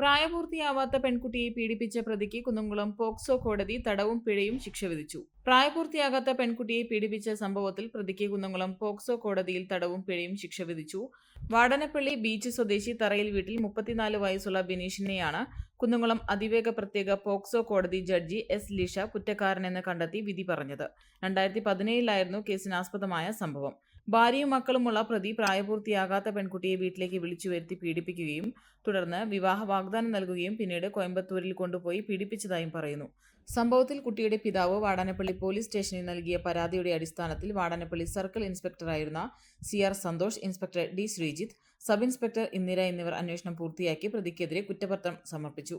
പ്രായപൂർത്തിയാവാത്ത പെൺകുട്ടിയെ പീഡിപ്പിച്ച പ്രതിക്ക് കുന്നംകുളം പോക്സോ കോടതി തടവും പിഴയും ശിക്ഷ വിധിച്ചു. പ്രായപൂർത്തിയാകാത്ത പെൺകുട്ടിയെ പീഡിപ്പിച്ച സംഭവത്തിൽ പ്രതിക്ക് കുന്നംകുളം പോക്സോ കോടതിയിൽ തടവും പിഴയും ശിക്ഷ വിധിച്ചു. വാടനപ്പള്ളി ബീച്ച് സ്വദേശി തറയിൽ വീട്ടിൽ മുപ്പത്തിനാല് വയസ്സുള്ള ബിനീഷിനെയാണ് കുന്നംകുളം അതിവേഗ പ്രത്യേക പോക്സോ കോടതി ജഡ്ജി എസ് ലിഷ കുറ്റക്കാരനെന്ന് കണ്ടെത്തി വിധി പറഞ്ഞത്. രണ്ടായിരത്തി പതിനേഴിലായിരുന്നു കേസിനാസ്പദമായ സംഭവം. ഭാര്യയും മക്കളുമുള്ള പ്രതി പ്രായപൂർത്തിയാകാത്ത പെൺകുട്ടിയെ വീട്ടിലേക്ക് വിളിച്ചു വരുത്തി പീഡിപ്പിക്കുകയും തുടർന്ന് വിവാഹ വാഗ്ദാനം നൽകുകയും പിന്നീട് കോയമ്പത്തൂരിൽ കൊണ്ടുപോയി പീഡിപ്പിച്ചതായും പറയുന്നു. സംഭവത്തിൽ കുട്ടിയുടെ പിതാവ് വാടാനപ്പള്ളി പോലീസ് സ്റ്റേഷനിൽ നൽകിയ പരാതിയുടെ അടിസ്ഥാനത്തിൽ Vadanappally circle ഇൻസ്പെക്ടറായിരുന്ന C R Santhosh inspector D Sreejith sub inspector Indira എന്നിവർ അന്വേഷണം പൂർത്തിയാക്കി പ്രതിക്കെതിരെ കുറ്റപത്രം സമർപ്പിച്ചു.